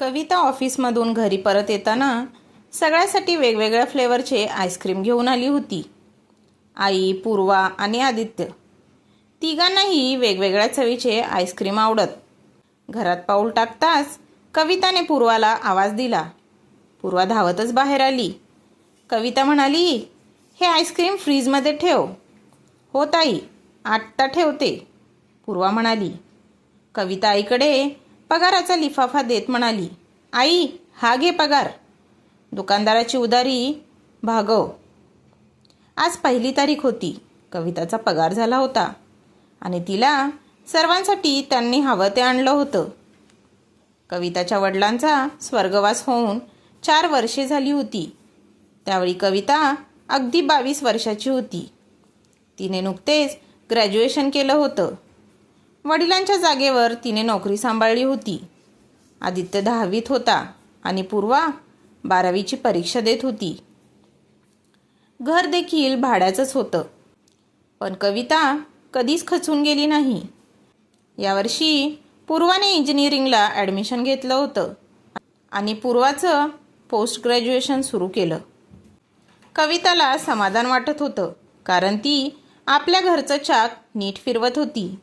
कविता ऑफिसमधून घरी परत येताना सगळ्यासाठी वेगवेगळ्या फ्लेवरचे आईस्क्रीम घेऊन आली होती. आई पूर्वा आणि आदित्य. तिघांनाही वेगवेगळ्या चवीचे आईस्क्रीम आवडत. घरात पाऊल टाकताच कविताने पूर्वाला आवाज दिला. पूर्वा धावतच बाहेर आली. कविता म्हणाली हे आईस्क्रीम फ्रीजमध्ये ठेव. हो ताई आत्ता ठेवते. पूर्वा म्हणाली. कविता आईकडे पगाराचा लिफाफा देत म्हणाली आई हा घे पगार. दुकानदाराची उदारी भागव. आज पहिली तारीख होती. कविताचा पगार झाला होता. आणि तिला सर्वांसाठी त्यांनी हवं ते आणलं होतं. कविताच्या वडिलांचा स्वर्गवास होऊन चार वर्षे झाली होती. त्यावेळी कविता अगदी बावीस वर्षाची होती. तिने नुकतेच ग्रॅज्युएशन केलं होतं. वडिलांच्या जागेवर तिने नोकरी सांभाळली होती. आदित्य दहावीत होता आणि पूर्वा बारावीची परीक्षा देत होती. घर देखील भाड्याचंच होतं. पण कविता कधीच खचून गेली नाही. यावर्षी पूर्वाने इंजिनिअरिंगला ॲडमिशन घेतलं होतं आणि पूर्वाचं पोस्ट ग्रॅज्युएशन सुरू केलं. कविताला समाधान वाटत होतं कारण ती आपल्या घरचं चाक नीट फिरवत होती.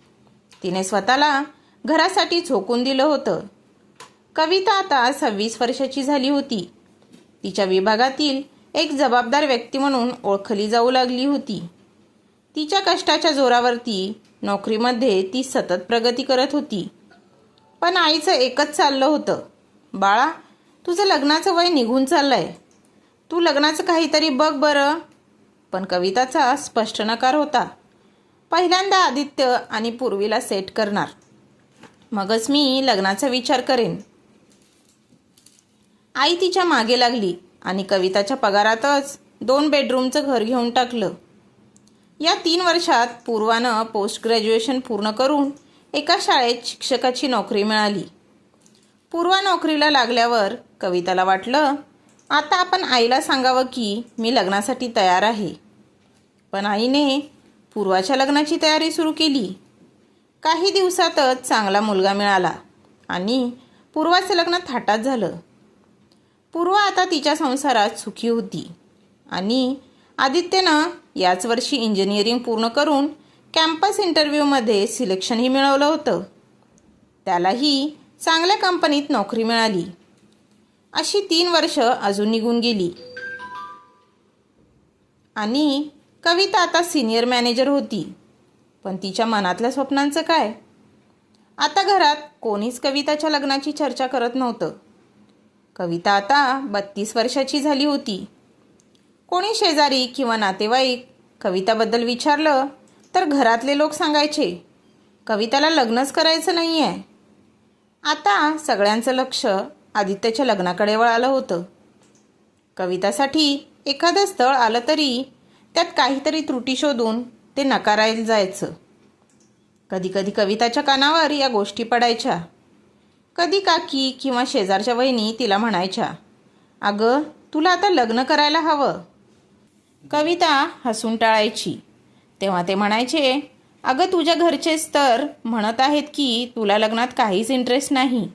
तिने स्वतःला घरासाठी झोकून दिलं होतं. कविता आता सव्वीस वर्षाची झाली होती. तिच्या विभागातील एक जबाबदार व्यक्ती म्हणून ओळखली जाऊ लागली होती. तिच्या कष्टाच्या जोरावरती नोकरीमध्ये ती सतत प्रगती करत होती. पण आईचं एकच चाललं होतं. बाळा तुझं लग्नाचं वय निघून चाललंय. तू लग्नाचं काहीतरी बघ बरं. पण कविताचा स्पष्ट नकार होता. पहिल्यांदा आदित्य आणि पूर्वीला सेट करणार. मगच मी लग्नाचा विचार करेन. आई तिच्यामागे लागली आणि कविताच्या पगारातच दोन बेडरूमचं घर घेऊन टाकलं. या तीन वर्षात पूर्वानं पोस्ट ग्रॅज्युएशन पूर्ण करून एका शाळेत शिक्षकाची नोकरी मिळाली. पूर्वा नोकरीला लागल्यावर कविताला वाटलं आता आपण आईला सांगावं की मी लग्नासाठी तयार आहे. पण आईने पूर्वाच्या लग्नाची तयारी सुरू केली. काही दिवसातच चांगला मुलगा मिळाला आणि पूर्वाचं लग्न थाटात झालं. पूर्वा आता तिच्या संसारात सुखी होती आणि आदित्यनं याच वर्षी इंजिनिअरिंग पूर्ण करून कॅम्पस इंटरव्ह्यूमध्ये सिलेक्शनही मिळवलं होतं. त्यालाही चांगल्या कंपनीत नोकरी मिळाली. अशी तीन वर्ष अजून निघून गेली. आणि कविता आता सिनियर मॅनेजर होती. पण तिच्या मनातल्या स्वप्नांचं काय? आता घरात कोणीच कविताच्या लग्नाची चर्चा करत नव्हतं. कविता आता बत्तीस वर्षाची झाली होती. कोणी शेजारी किंवा नातेवाईक कविताबद्दल विचारलं तर घरातले लोक सांगायचे कविताला लग्नच करायचं नाही आहे आता सगळ्यांचं लक्ष आदित्यच्या लग्नाकडे वळालं होतं. कवितासाठी एखादं स्थळ आलं तरी त्यात काहीतरी त्रुटी शोधून ते नकारायला जायचं. कधी कधी कविताच्या कानावर या गोष्टी पडायच्या. कधी काकी किंवा शेजारच्या वहिनी तिला म्हणायच्या अगं तुला आता लग्न करायला हवं. कविता हसून टाळायची. तेव्हा ते म्हणायचे अगं तुझ्या घरचेच तर म्हणत आहेत की तुला लग्नात काहीच इंटरेस्ट नाही.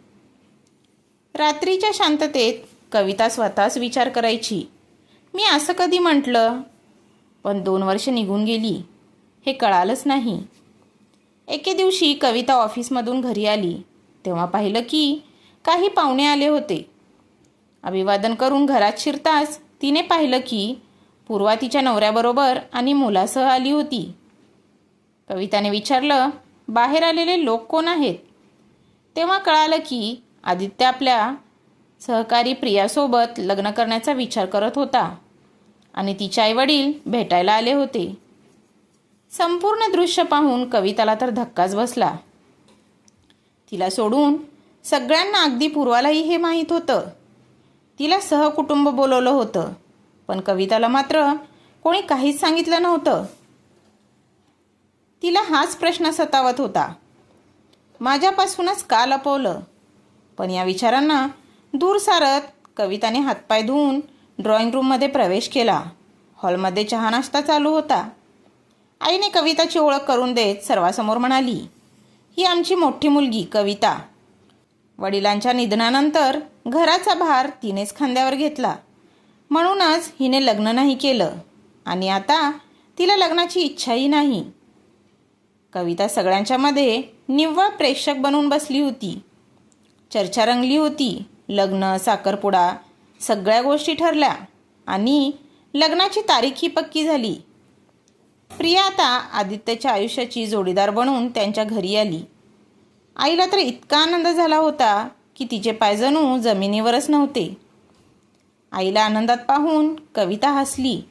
रात्रीच्या शांततेत कविता स्वतःच विचार करायची. मी असं कधी म्हटलं? पण दोन वर्ष निघून गेली. हे कळालंच नाही. एके दिवशी कविता ऑफिसमधून घरी आली. तेव्हा पाहिलं की काही पाहुणे आले होते. अभिवादन करून घरात शिरताच तिने पाहिलं की पूर्वा तिच्या नवऱ्याबरोबर आणि मुलासह आली होती. कविताने विचारलं बाहेर आलेले लोक कोण आहेत? तेव्हा कळालं की आदित्य आपल्या सहकारी प्रियासोबत लग्न करण्याचा विचार करत होता. आणि तिचे आईवडील भेटायला आले होते. संपूर्ण दृश्य पाहून कविताला तर धक्काच बसला. तिला सोडून सगळ्यांना अगदी पूर्वालाही हे माहीत होतं. तिला सहकुटुंब बोलवलं होतं पण कविताला मात्र कोणी काहीच सांगितलं नव्हतं. तिला हाच प्रश्न सतावत होता. माझ्यापासूनच का लपवलं पण या विचारांना दूर सारत कविताने हातपाय धुवून ड्रॉइंग रूममध्ये प्रवेश केला. हॉलमध्ये चहा नाश्ता चालू होता. आईने कविताची ओळख करून देत सर्वासमोर म्हणाली ही आमची मोठी मुलगी कविता. वडिलांच्या निधनानंतर घराचा भार तिनेच खांद्यावर घेतला. म्हणूनच हिने लग्न नाही केलं आणि आता तिला लग्नाची इच्छाही नाही. कविता सगळ्यांच्यामध्ये निव्वळ प्रेक्षक बनून बसली होती. चर्चा रंगली होती. लग्न साखरपुडा सगळ्या गोष्टी ठरल्या आणि लग्नाची तारीखही पक्की झाली. प्रिया आता आदित्यच्या आयुष्याची जोडीदार बनून त्यांच्या घरी आली. आईला तर इतका आनंद झाला होता की तिचे पायजणू जमिनीवरच नव्हते. आईला आनंदात पाहून कविता हसली.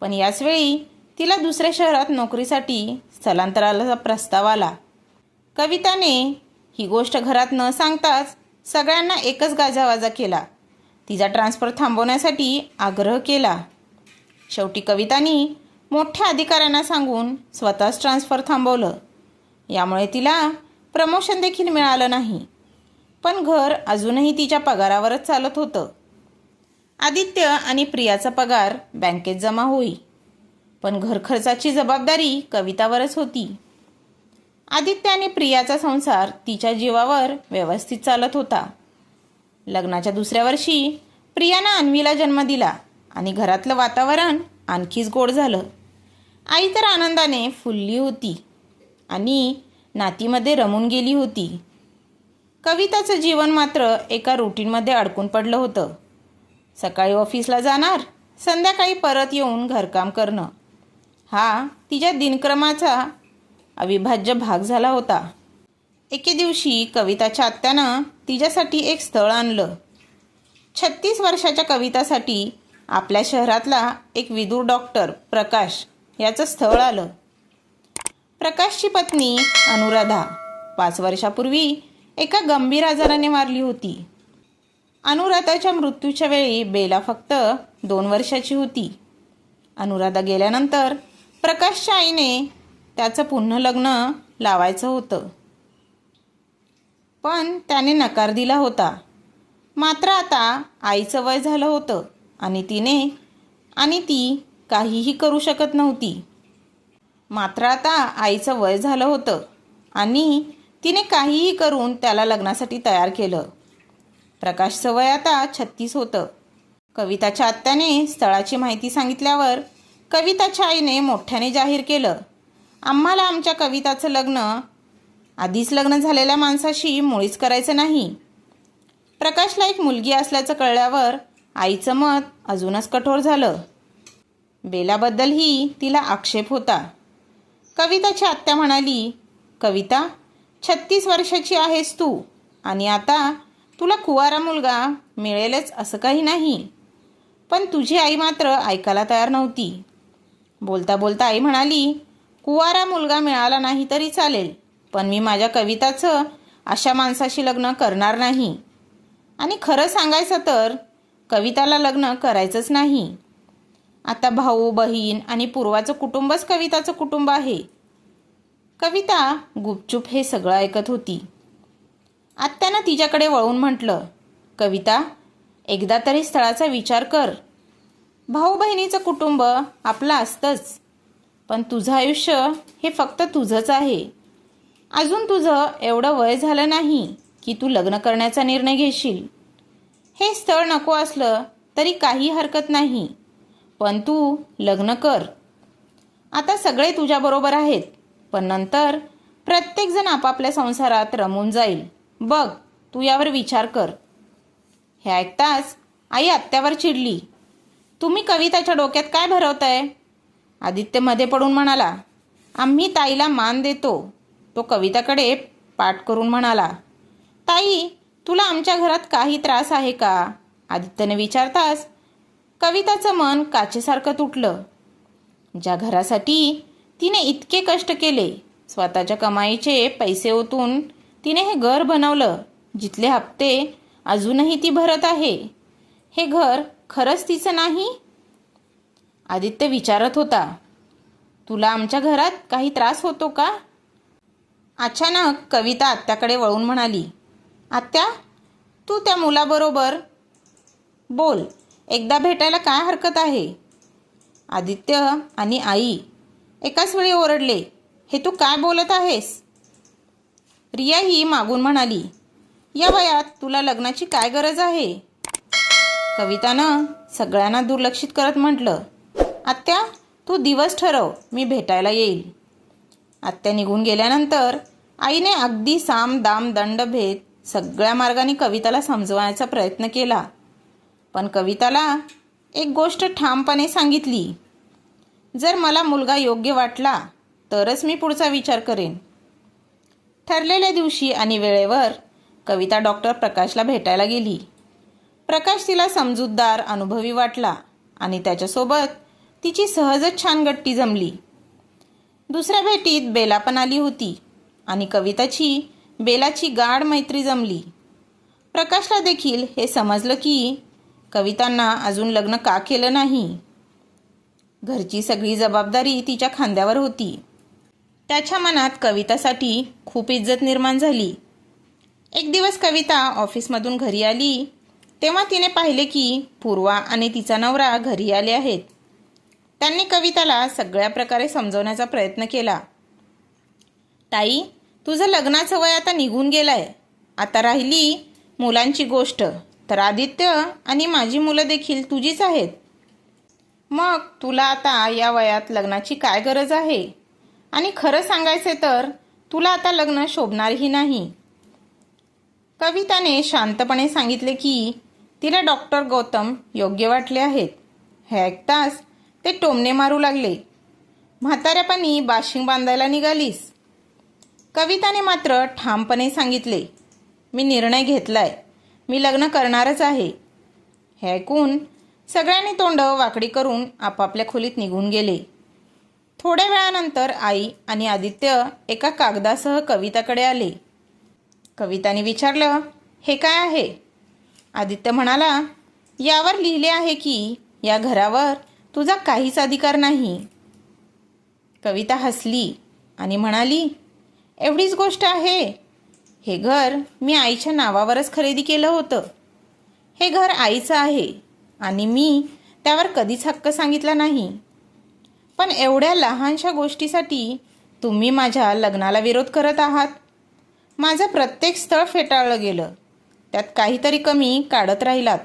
पण याचवेळी तिला दुसऱ्या शहरात नोकरीसाठी स्थलांतराला प्रस्ताव आला. कविताने ही गोष्ट घरात न सांगताच सगळ्यांना एकच गाजावाजा केला. तिचा ट्रान्सफर थांबवण्यासाठी आग्रह केला. शेवटी कवितानी मोठ्या अधिकाऱ्यांना सांगून स्वतःच ट्रान्सफर थांबवलं. यामुळे तिला प्रमोशन देखील मिळालं नाही. पण घर अजूनही तिच्या पगारावरच चालत होतं. आदित्य आणि प्रियाचा पगार बँकेत जमा होई. पण घरखर्चाची जबाबदारी कवितावरच होती. आदित्य आणि प्रियाचा संसार तिच्या जीवावर व्यवस्थित चालत होता. लग्नाच्या दुसऱ्या वर्षी प्रियानं अन्वीला जन्म दिला आणि घरातलं वातावरण आणखीच गोड झालं. आई तर आनंदाने फुलली होती आणि नातीमध्ये रमून गेली होती. कविताचं जीवन मात्र एका रुटीनमध्ये अडकून पडलं होतं. सकाळी ऑफिसला जाणार संध्याकाळी परत येऊन घरकाम करणं. हा तिच्या दिनक्रमाचा अविभाज्य भाग झाला होता. एके दिवशी कविताच्या आत्यानं तिच्यासाठी एक स्थळ आणलं. छत्तीस वर्षाच्या कवितासाठी आपल्या शहरातला एक विदूर डॉक्टर प्रकाश याचं स्थळ आलं. प्रकाशची पत्नी अनुराधा पाच वर्षापूर्वी एका गंभीर आजाराने मारली होती. अनुराधाच्या मृत्यूच्या वेळी बेला फक्त दोन वर्षाची होती. अनुराधा गेल्यानंतर प्रकाशच्या आईने त्याचं पुन्हा लग्न लावायचं होतं. पण त्याने नकार दिला होता. मात्र आता आईचं वय झालं होतं आणि तिने आणि ती काहीही करू शकत नव्हती. मात्र आता आईचं वय झालं होतं आणि तिने काहीही करून त्याला लग्नासाठी तयार केलं. प्रकाशचं वय आता छत्तीस होतं. कविताच्या आत्याने स्थळाची माहिती सांगितल्यावर कविताच्या आईने मोठ्याने जाहीर केलं आम्हाला आमच्या कविताचं लग्न आधीच लग्न झालेल्या माणसाशी मुळीच करायचं नाही. प्रकाशला एक मुलगी असल्याचं कळल्यावर आईचं मत अजूनच कठोर झालं. बेलाबद्दलही तिला आक्षेप होता. कविताची आत्या म्हणाली कविता छत्तीस वर्षाची आहेस तू आणि आता तुला कुवारा मुलगा मिळेलच असं काही नाही. पण तुझी आई मात्र ऐकायला तयार नव्हती. बोलता बोलता आई म्हणाली कुवारा मुलगा मिळाला नाही तरी चालेल. पण मी माझ्या कविताचं अशा माणसाशी लग्न करणार नाही. आणि खरं सांगायचं तर कविताला लग्न करायचंच नाही. आता भाऊ बहीण आणि पूर्वाचं कुटुंबच कविताचं कुटुंब आहे. कविता गुपचूप हे सगळं ऐकत होती. आत्यानं तिच्याकडे वळून म्हटलं कविता एकदा तरी स्थळाचा विचार कर. भाऊ बहिणीचं कुटुंब आपलं असतंच. पण तुझं आयुष्य हे फक्त तुझंच आहे. अजून तुझं एवढं वय झालं नाही की तू लग्न करण्याचा निर्णय घेशील. हे स्थळ नको असलं तरी काही हरकत नाही पण तू लग्न कर. आता सगळे तुझ्याबरोबर आहेत पण नंतर प्रत्येकजण आपापल्या संसारात रमून जाईल. बघ तू यावर विचार कर. हे ऐकताच आई आत्यावर चिडली. तुम्ही कविताच्या डोक्यात काय भरवताय? आदित्यमध्ये पडून म्हणाला आम्ही ताईला मान देतो. तो कविताकडे पाठ करून म्हणाला ताई तुला आमच्या घरात काही त्रास आहे का? आदित्यने विचारताच कविताचं मन काचेसारखं तुटलं. ज्या घरासाठी तिने इतके कष्ट केले स्वतःच्या कमाईचे पैसे ओतून तिने हे घर बनवलं जिथले हप्ते अजूनही ती भरत आहे. हे घर खरंच तिचं नाही? आदित्य विचारत होता तुला आमच्या घरात काही त्रास होतो का? अचानक कविता आत्याकडे वळून म्हणाली आत्या तू त्या मुलाबरोबर बोल. एकदा भेटायला काय हरकत आहे? आदित्य आणि आई एकाच वेळी ओरडले हे तू काय बोलत आहेस? रिया ही मागून म्हणाली या वयात तुला लग्नाची काय गरज आहे? कवितानं सगळ्यांना दुर्लक्षित करत म्हटलं आत्या तू दिवस ठरव मी भेटायला येईल. आत्या निघून गेल्यानंतर आईने अगदी साम दाम दंड भेद सगळ्या मार्गाने कविताला समजवायचा प्रयत्न केला. पण कविताला एक गोष्ट ठामपणे सांगितली. जर मला मुलगा योग्य वाटला तरच मी पुढचा विचार करेन. ठरलेल्या दिवशी आणि वेळेवर कविता डॉक्टर प्रकाशला भेटायला गेली. प्रकाश तिला समजूतदार अनुभवी वाटला आणि त्याच्यासोबत तिची सहजच छान गट्टी जमली. दुसऱ्या भेटीत बेला पण आली होती आणि कविताची बेलाची गाढ मैत्री जमली. प्रकाशला देखील हे समजलं की कवितांना अजून लग्न का केलं नाही? घरची सगळी जबाबदारी तिच्या खांद्यावर होती. त्याच्या मनात कवितासाठी खूप इज्जत निर्माण झाली. एक दिवस कविता ऑफिसमधून घरी आली. तेव्हा तिने पाहिले की पूर्वा आणि तिचा नवरा घरी आले आहेत. त्यांनी कविताला सगळ्या प्रकारे समजवण्याचा प्रयत्न केला. ताई तुझं लग्नाचं वय आता निघून गेलंय. आता राहिली मुलांची गोष्ट. तर आदित्य आणि माझी मुलं देखील तुझीच आहेत. मग तुला आता या वयात लग्नाची काय गरज आहे? आणि खरं सांगायचे तर तुला आता लग्न शोभणारही नाही. कविताने शांतपणे सांगितले की तिला डॉक्टर गौतम योग्य वाटले आहेत. हे ऐकताच ते टोमणे मारू लागले. म्हाताऱ्यापणी बाशिंग बांधायला निघालीस. कविताने मात्र ठामपणे सांगितले मी निर्णय घेतलाय. मी लग्न करणारच आहे. हे ऐकून सगळ्यांनी तोंड वाकडी करून आपापल्या खोलीत निघून गेले. थोड्या वेळानंतर आई आणि आदित्य एका कागदासह कविताकडे आले. कविताने विचारलं हे काय आहे? आदित्य म्हणाला यावर लिहिले आहे की या घरावर तुझा काहीच अधिकार नाही. कविता हसली आणि म्हणाली एवढीच गोष्ट आहे. हे घर मी आईच्या नावावरच खरेदी केलं होतं. हे घर आईचं आहे आणि मी त्यावर कधीच हक्क सांगितला नाही. पण एवढ्या लहानशा गोष्टीसाठी तुम्ही माझ्या लग्नाला विरोध करत आहात. माझं प्रत्येक स्थळ फेटाळलं गेलं. त्यात काहीतरी कमी काढत राहिलात.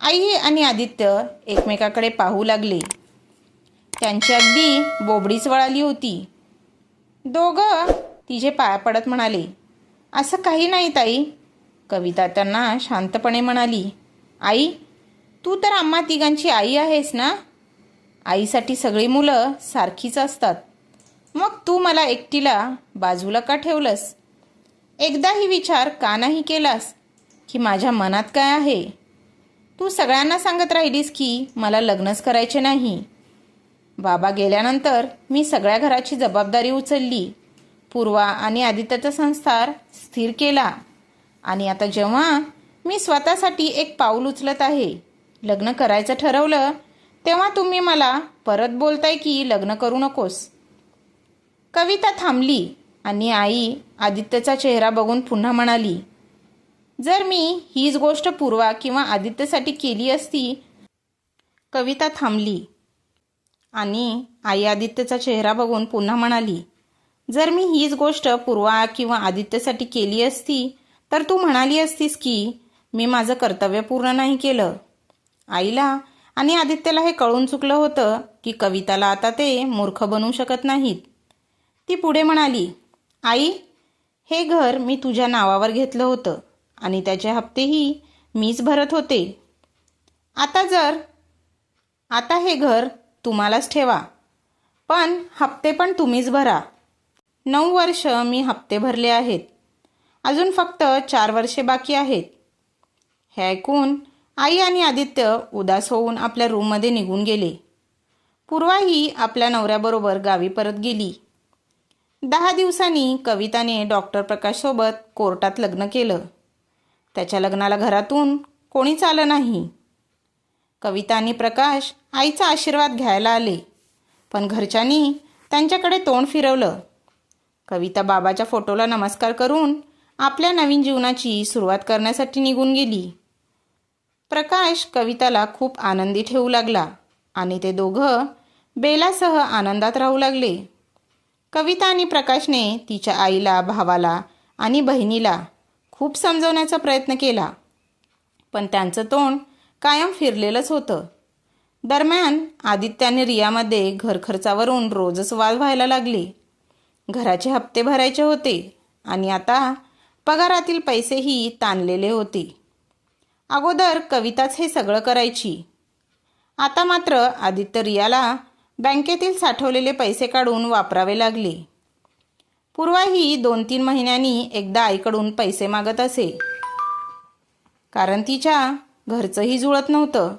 आई आणि आदित्य एकमेकाकडे पाहू लागले. त्यांची अगदी बोबडीच वळाली होती. दोघं तिचे पाया पडत म्हणाले असं काही नाही ताई कविता त्यांना शांतपणे म्हणाली. आई तू तर आम्हा तिघांची आई आहेस ना? आईसाठी सगळी मुलं सारखीच असतात. मग तू मला एकटीला बाजूला का ठेवलंस? एकदाही विचार का नाही केलास? की माझ्या मनात काय आहे? तू सगळ्यांना सांगत राहिलीस की मला लग्नच करायचे नाही. बाबा गेल्यानंतर मी सगळ्या घराची जबाबदारी उचलली. पूर्वा आणि आदित्यचा संसार स्थिर केला. आणि आता जेव्हा मी स्वतःसाठी एक पाऊल उचलत आहे लग्न करायचं ठरवलं तेव्हा तुम्ही मला परत बोलताय की लग्न करू नकोस. कविता थांबली आणि आई आदित्यचा चेहरा बघून पुन्हा म्हणाली जर मी हीच गोष्ट पूर्वा किंवा आदित्यसाठी केली असती कविता थांबली. आणि आई आदित्यचा चेहरा बघून पुन्हा म्हणाली जर मी हीच गोष्ट पूर्वा किंवा आदित्यसाठी केली असती तर तू म्हणाली असतीस की मी माझं कर्तव्य पूर्ण नाही केलं. आईला आणि आदित्यला हे कळून चुकलं होतं की कविताला आता ते मूर्ख बनवू शकत नाहीत. ती पुढे म्हणाली आई हे घर मी तुझ्या नावावर घेतलं होतं. आणि त्याचे हप्तेही मीच भरत होते. आता जर आता हे घर तुम्हालाच ठेवा. पण हप्ते पण तुम्हीच भरा. नऊ वर्ष मी हप्ते भरले आहेत. अजून फक्त चार वर्षे बाकी आहेत. हे ऐकून आई आणि आदित्य उदास होऊन आपल्या रूममध्ये निघून गेले. पूर्वाही आपल्या नवऱ्याबरोबर गावी परत गेली. दहा दिवसांनी कविताने डॉक्टर प्रकाशसोबत कोर्टात लग्न केलं. त्याच्या लग्नाला घरातून कोणीच आलं नाही. कविता आणि प्रकाश आईचा आशीर्वाद घ्यायला आले पण घरच्यांनी त्यांच्याकडे तोंड फिरवलं. कविता बाबाच्या फोटोला नमस्कार करून आपल्या नवीन जीवनाची सुरुवात करण्यासाठी निघून गेली. प्रकाश कविताला खूप आनंदी ठेवू लागला आणि ते दोघं बेलासह आनंदात राहू लागले. कविता आणि प्रकाशने तिच्या आईला भावाला आणि बहिणीला खूप समजवण्याचा प्रयत्न केला. पण त्यांचं तोंड कायम फिरलेलंच होतं. दरम्यान आदित्याने रियामध्ये घरखर्चावरून रोजच वाद व्हायला लागली. घराचे हप्ते भरायचे होते आणि आता पगारातील पैसेही ताणलेले होते. अगोदर कविताच हे सगळं करायची. आता मात्र आदित्य रियाला बँकेतील साठवलेले पैसे काढून वापरावे लागले. पूर्वाही दोन तीन महिन्यांनी एकदा आईकडून पैसे मागत असे. कारण तिच्या घरचंही जुळत नव्हतं.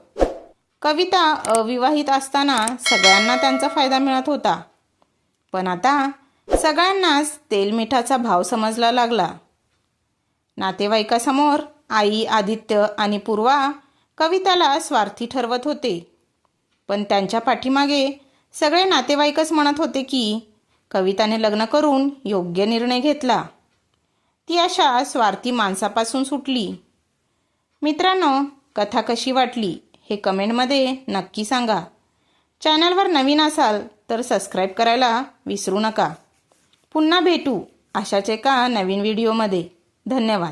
कविता अविवाहित असताना सगळ्यांना त्यांचा फायदा मिळत होता. पण आता सगळ्यांनाच तेलमिठाचा भाव समजला लागला. नातेवाईकासमोर आई आदित्य आणि पूर्वा कविताला स्वार्थी ठरवत होते. पण त्यांच्या पाठीमागे सगळे नातेवाईकच म्हणत होते की कविताने लग्न करून योग्य निर्णय घेतला. ती अशा स्वार्थी माणसापासून सुटली. मित्रांनो कथा कशी वाटली हे कमेंटमध्ये नक्की सांगा. चॅनलवर नवीन असाल तर सबस्क्राईब करायला विसरू नका. पुन्हा भेटू अशाच एका नवीन व्हिडिओमध्ये. धन्यवाद.